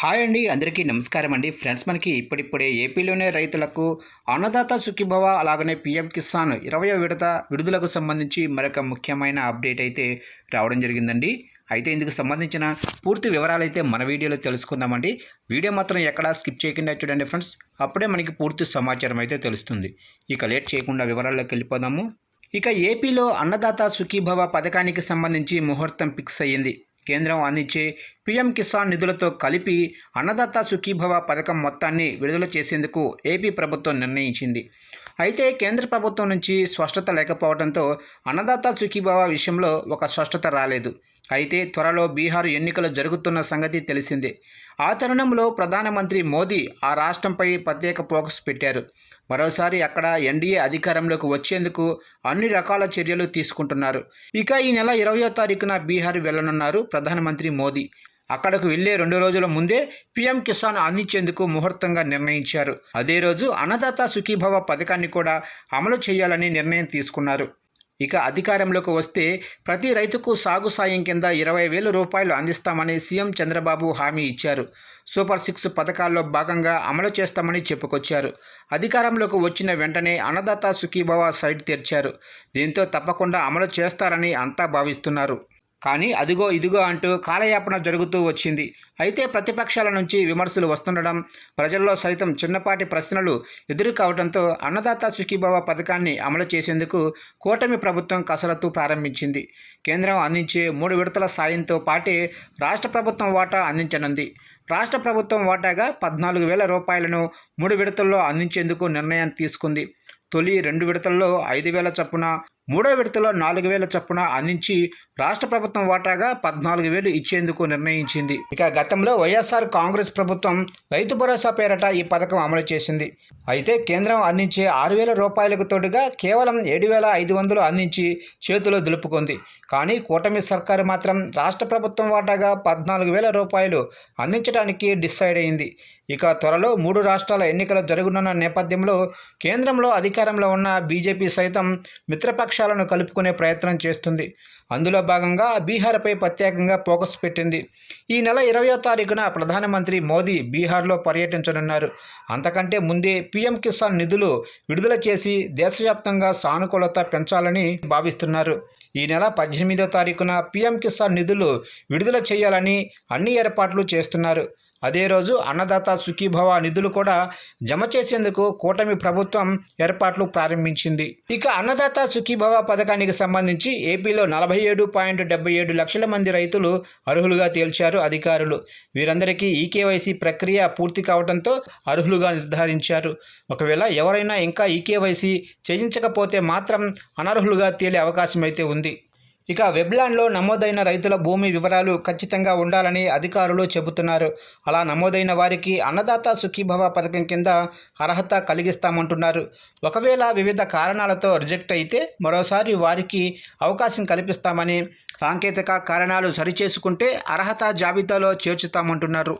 Hi అండి అందరికీ నమస్కారం అండి. ఫ్రెండ్స్ మనకి ఇప్పుడిప్పుడే ఏపీలోనే రైతులకు అన్నదాత సుఖీభవ అలాగనే పిఎం కిసాన్ ఇరవై విడత విడుదలకు సంబంధించి మరొక ముఖ్యమైన అప్డేట్ అయితే రావడం జరిగిందండి. అయితే ఇందుకు సంబంధించిన పూర్తి వివరాలు అయితే మన వీడియోలో తెలుసుకుందామండి. వీడియో మాత్రం ఎక్కడా స్కిప్ చేయకుండా చూడండి ఫ్రెండ్స్. అప్పుడే మనకి పూర్తి సమాచారం అయితే తెలుస్తుంది. ఇక లేట్ చేయకుండా వివరాల్లోకి వెళ్ళిపోదాము. ఇక ఏపీలో అన్నదాత సుఖీభవ పథకానికి సంబంధించి ముహూర్తం ఫిక్స్ అయ్యింది. కేంద్రం అందించే పీఎం కిసాన్ నిధులతో కలిపి అన్నదాత సుఖీభవ పథకం మొత్తాన్ని విడుదల చేసేందుకు ఏపీ ప్రభుత్వం నిర్ణయించింది. అయితే కేంద్ర ప్రభుత్వం నుంచి స్పష్టత లేకపోవడంతో అన్నదాత సుఖీభవ విషయంలో ఒక స్పష్టత రాలేదు. అయితే త్వరలో బీహార్ ఎన్నికలు జరుగుతున్న సంగతి తెలిసిందే. ఆ తరుణంలో ప్రధానమంత్రి మోదీ ఆ రాష్ట్రంపై ప్రత్యేక ఫోకస్ పెట్టారు. మరోసారి అక్కడ ఎన్డీఏ అధికారంలోకి వచ్చేందుకు అన్ని రకాల చర్యలు తీసుకుంటున్నారు. ఇక ఈ నెల ఇరవయో తారీఖున బీహార్ వెళ్ళనున్నారు ప్రధానమంత్రి మోదీ. అక్కడకు వెళ్ళే రెండు రోజుల ముందే పీఎం కిసాన్ అందించేందుకు ముహూర్తంగా నిర్ణయించారు. అదే రోజు అన్నదాత సుఖీభవ పథకాన్ని కూడా అమలు చేయాలని నిర్ణయం తీసుకున్నారు. ఇక అధికారంలోకి వస్తే ప్రతి రైతుకు సాగు సాయం కింద ఇరవై వేల రూపాయలు అందిస్తామని సీఎం చంద్రబాబు హామీ ఇచ్చారు. సూపర్ సిక్స్ పథకాల్లో భాగంగా అమలు చేస్తామని చెప్పుకొచ్చారు. అధికారంలోకి వచ్చిన వెంటనే అన్నదాత సుఖీభవ సైట్ తెరిచారు. దీంతో తప్పకుండా అమలు చేస్తారని అంతా భావిస్తున్నారు. కానీ అదిగో ఇదిగో అంటూ కాలయాపన జరుగుతూ వచ్చింది. అయితే ప్రతిపక్షాల నుంచి విమర్శలు వస్తుండడం ప్రజల్లో సైతం చిన్నపాటి ప్రశ్నలు ఎదురు కావడంతో అన్నదాత సుఖీభావ పథకాన్ని అమలు చేసేందుకు కూటమి ప్రభుత్వం కసరత్తు ప్రారంభించింది. కేంద్రం అందించే మూడు విడతల సాయంతో పాటే రాష్ట్ర ప్రభుత్వం వాటా అందించనుంది. రాష్ట్ర ప్రభుత్వం వాటాగా పద్నాలుగు వేల రూపాయలను మూడు విడతల్లో అందించేందుకు నిర్ణయం తీసుకుంది. తొలి రెండు విడతల్లో ఐదు వేల చొప్పున మూడో విడతలో నాలుగు వేల చొప్పున అందించి రాష్ట్ర ప్రభుత్వం వాటాగా పద్నాలుగు వేలు ఇచ్చేందుకు నిర్ణయించింది. ఇక గతంలో వైఎస్ఆర్ కాంగ్రెస్ ప్రభుత్వం రైతు భరోసా పేరట ఈ పథకం అమలు చేసింది. అయితే కేంద్రం అందించే ఆరు వేల రూపాయలకు తోడుగా కేవలం ఏడు వేల ఐదు వందలు అందించి చేతిలో దులుపుకుంది. కానీ కూటమి సర్కారు మాత్రం రాష్ట్ర ప్రభుత్వం వాటాగా పద్నాలుగు వేల రూపాయలు అందించడానికి డిసైడ్ అయింది. ఇక త్వరలో మూడు రాష్ట్రాల ఎన్నికలు జరగనున్న నేపథ్యంలో కేంద్రంలో అధికారంలో ఉన్న బీజేపీ సైతం మిత్రపక్ష విపక్షాలను కలుపుకునే ప్రయత్నం చేస్తుంది. అందులో భాగంగా బీహార్పై ప్రత్యేకంగా ఫోకస్ పెట్టింది. ఈ నెల ఇరవయో తారీఖున ప్రధానమంత్రి మోదీ బీహార్లో పర్యటించనున్నారు. అంతకంటే ముందే పీఎం కిసాన్ నిధులు విడుదల చేసి దేశవ్యాప్తంగా సానుకూలత పెంచాలని భావిస్తున్నారు. ఈ నెల పద్దెనిమిదో తారీఖున పీఎం కిసాన్ నిధులు విడుదల చేయాలని అన్ని ఏర్పాట్లు చేస్తున్నారు. అదే రోజు అన్నదాత సుఖీభవ నిధులు కూడా జమ చేసేందుకు కూటమి ప్రభుత్వం ఏర్పాట్లు ప్రారంభించింది. ఇక అన్నదాత సుఖీభవ పథకానికి సంబంధించి ఏపీలో నలభై ఏడు పాయింట్ డెబ్బై ఏడు లక్షల మంది రైతులు అర్హులుగా తేల్చారు అధికారులు. వీరందరికీ ఈకేవైసీ ప్రక్రియ పూర్తి కావడంతో అర్హులుగా నిర్ధారించారు. ఒకవేళ ఎవరైనా ఇంకా ఈకేవైసీ చేయించకపోతే మాత్రం అనర్హులుగా తేలే అవకాశం అయితే ఉంది. ఇక వెబ్లాండ్లో నమోదైన రైతుల భూమి వివరాలు ఖచ్చితంగా ఉండాలని అధికారులు చెబుతున్నారు. అలా నమోదైన వారికి అన్నదాత సుఖీభవ పథకం కింద అర్హత కలిగిస్తామంటున్నారు. ఒకవేళ వివిధ కారణాలతో రిజెక్ట్ అయితే మరోసారి వారికి అవకాశం కల్పిస్తామని సాంకేతిక కారణాలు సరిచేసుకుంటే అర్హత జాబితాలో చేర్చుతామంటున్నారు.